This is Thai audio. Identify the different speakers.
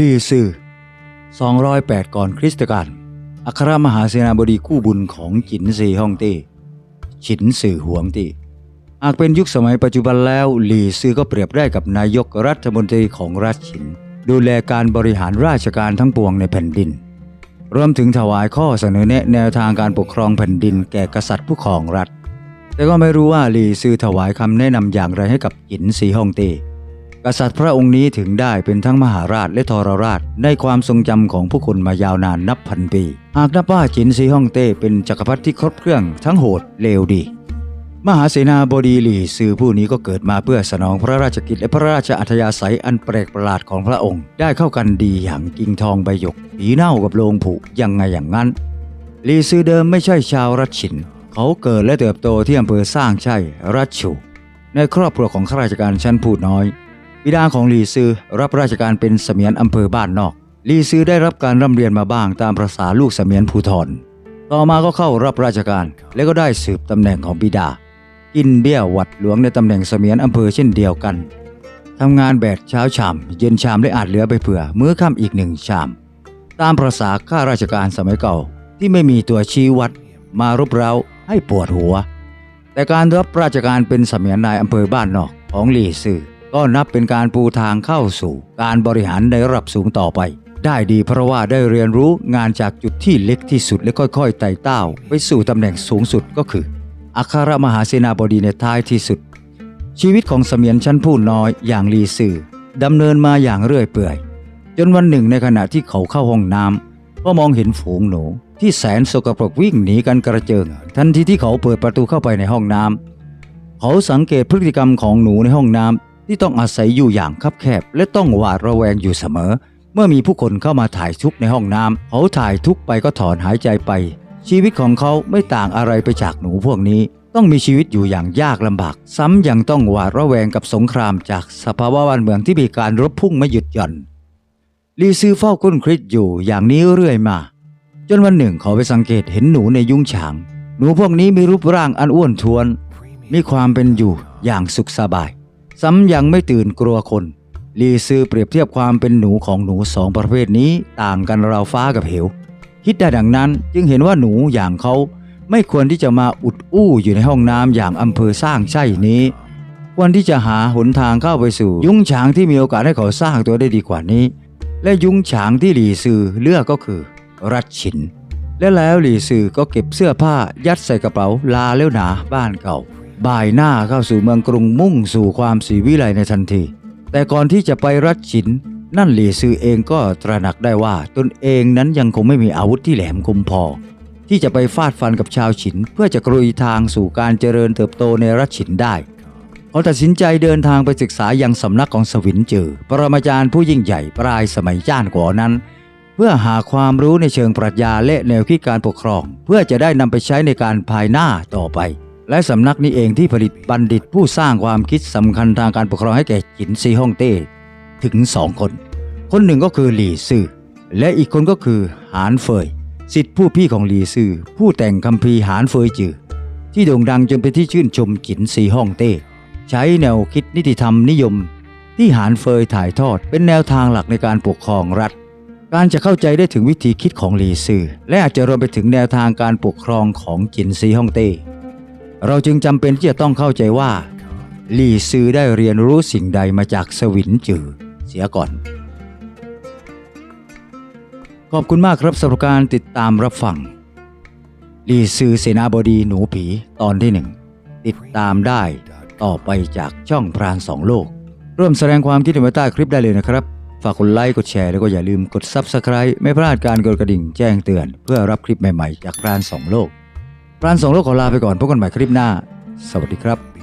Speaker 1: ลีซือ208 ก่อนคริสตกาลอัครมหาเสนาบดีคู่บุญของจินซีฮ่องเต้ฉินสื่อหวงตี้หากเป็นยุคสมัยปัจจุบันแล้วหลีซือก็เปรียบได้กับนายกรัฐมนตรีของรัฐฉิน ดูแลการบริหารราชการทั้งปวงในแผ่นดิน รวมถึงถวายข้อเสนอแนะแนวทางการปกครองแผ่นดินแก่กษัตริย์ผู้ครองรัฐ แต่ก็ไม่รู้ว่าหลีซือถวายคำแนะนำอย่างไรให้กับจินซีฮ่องเต้ กษัตริย์พระองค์นี้ถึงได้เป็นทั้งมหาราชและทรราชในความทรงจำของผู้คนมายาวนานนับพันปี หากนับว่าจินซีฮ่องเต้เป็นจักรพรรดิที่ครบเครื่องทั้งโหดเลวดี มหาเสนาบดีหลี่ซือผู้นี้ก็เกิดมาเพื่อสนองพระราชกิจและพระราชอัธยาศัยอันแปลกประหลาดของพระองค์ ได้เข้ากันดีอย่างกิ่งทองใบหยกผีเน่ากับโลงผุยังไงอย่างนั้นหลี่ซือเดิมไม่ใช่ชาวรัชฉิน เขาเกิดและเติบโตที่อำเภอสร้างใช่รัชชูในครอบครัวของข้าราชการชั้นผู้น้อย บิดาของหลีซือรับราชการเป็นเสมียนอำเภอบ้านนอกหลีซือได้รับการร่ำเรียนมาบ้างตามประษาลูกเสมียนภูทรต่อมาก็เข้ารับราชการและก็ได้สืบตำแหน่งของบิดา กินเบี้ยวัดหลวงในตำแหน่งเสมียนอำเภอเช่นเดียวกันทำงานแบบเช้าชามเย็นชามและอาจเหลือไปเผื่อมื้อค่ำอีกหนึ่งชาม ตามประษาข้าราชการสมัยเก่าที่ไม่มีตัวชี้วัดมารบเร้าให้ปวดหัว แต่การรับราชการเป็นเสมียนนายอำเภอบ้านนอกของหลีซือ ก็นับเป็นการปูทางเข้าสู่ การบริหารในระดับสูงต่อไป ได้ดีเพราะว่าได้เรียนรู้งานจากจุดที่เล็กที่สุดและค่อยๆไต่เต้า ไปสู่ตำแหน่งสูงสุดก็คืออัครมหาเสนาบดีในท้ายที่สุด ชีวิตของเสมียนชั้นผู้น้อยอย่างลีซือดำเนินมาอย่างเรื่อยเปื่อย จนวันหนึ่งในขณะที่เขาเข้าห้องน้ำก็มองเห็นฝูงหนู ที่แสนสกปรกวิ่งหนีกันกระเจิง ทันทีที่เขาเปิดประตูเข้าไปในห้องน้ำเขาสังเกตพฤติกรรมของหนูในห้องน้ำ ที่ต้องอาศัยอยู่อย่างคับแคบ และต้องหวาดระแวงอยู่เสมอ เมื่อมีผู้คนเข้ามาถ่ายทุกข์ในห้องน้ำเขาถ่ายทุกข์ไปก็ถอนหายใจไป ชีวิตของเขาไม่ต่างอะไรไปจากหนูพวกนี้ ต้องมีชีวิตอยู่อย่างยากลำบาก ซ้ำยังต้องหวาดระแวงกับสงครามจากสภาวะบ้านเมืองที่มีการรบพุ่งไม่หยุดหย่อนลีซือเฝ้าคุ้นคริสอยู่อย่างนี้เรื่อยมา จนวันหนึ่งเขาไปสังเกตเห็นหนูในยุ้งฉาง หนูพวกนี้มีรูปร่างอันอ้วนท้วน มีความเป็นอยู่อย่างสุขสบาย ซ้ำยังไม่ตื่นกลัวคนลีซือเปรียบเทียบความเป็นหนูของหนูสองประเภทนี้ต่างกันราวฟ้ากับเหว คิดได้ดังนั้นจึงเห็นว่าหนูอย่างเขาไม่ควรที่จะมาอุดอู้อยู่ในห้องน้ำอย่างอำเภอสร้างใช่นี้ ควรที่จะหาหนทางเข้าไปสู่ ยุ้งฉางที่มีโอกาสให้เขาสร้างตัวได้ดีกว่านี้ และยุ้งฉางที่หลีซือเลือกก็คือ รัชฉิน และแล้วหลีซือก็เก็บเสื้อผ้ายัดใส่กระเป๋าลาแล้วหนาบ้านเก่า บ่ายหน้าเข้าสู่เมืองกรุงมุ่งสู่ความสีวิไลในทันที แต่ก่อนที่จะไปรัชฉิน นั่นหลีซือเองก็ตระหนักได้ว่าตนเองนั้นยังคงไม่มีอาวุธที่แหลมคมพอ ที่จะไปฟาดฟันกับชาวฉิน เพื่อจะกรุยทางสู่การเจริญเติบโตในรัชฉินได้เขาตัดสินใจเดินทางไปศึกษายังสำนักของสวินเจอปรมาจารย์ผู้ยิ่งใหญ่ปลายสมัยจ้านกว่านั้น เพื่อหาความรู้ในเชิงปรัชญาและแนวคิดการปกครอง เพื่อจะได้นำไปใช้ในการภายหน้าต่อไป และสำนักนี้เองที่ผลิตบัณฑิตผู้สร้างความคิดสำคัญทางการปกครองให้แก่จินซีฮ่องเต้ถึงสองคน คนหนึ่งก็คือหลี่ซื่อและอีกคนก็คือหานเฟยสิทธิผู้พี่ของหลี่ซื่อผู้แต่งคัมภีร์หานเฟยจือ ที่โด่งดังจนเป็นที่ชื่นชมจินซีฮ่องเต้ใช้แนวคิดนิติธรรมนิยม ที่หานเฟยถ่ายทอดเป็นแนวทางหลักในการปกครองรัฐ การจะเข้าใจได้ถึงวิธีคิดของหลีซื่อและอาจจะรวมไปถึงแนวทางการปกครองของจินซีฮ่องเต้ เราจึงจำเป็นที่จะต้องเข้าใจว่าหลี่ซือได้เรียนรู้สิ่งใดมาจากสวินจือเสียก่อน ขอบคุณมากครับสำหรับการติดตามรับฟังหลีซือเสนาบดีหนูผีตอนที่หนึ่งติดตามได้ต่อไปจากช่องพรานสองโลก ร่วมแสดงความคิดเห็นใต้คลิปได้เลยนะครับ ฝากกดไลค์กดแชร์แล้วก็อย่าลืมกด Subscribe ไม่พลาดการกดกระดิ่งแจ้งเตือน เพื่อรับคลิปใหม่ๆ จากพรานสองโลก พรานสองโลกขอลาไปก่อนพบกันใหม่คลิปหน้า สวัสดีครับ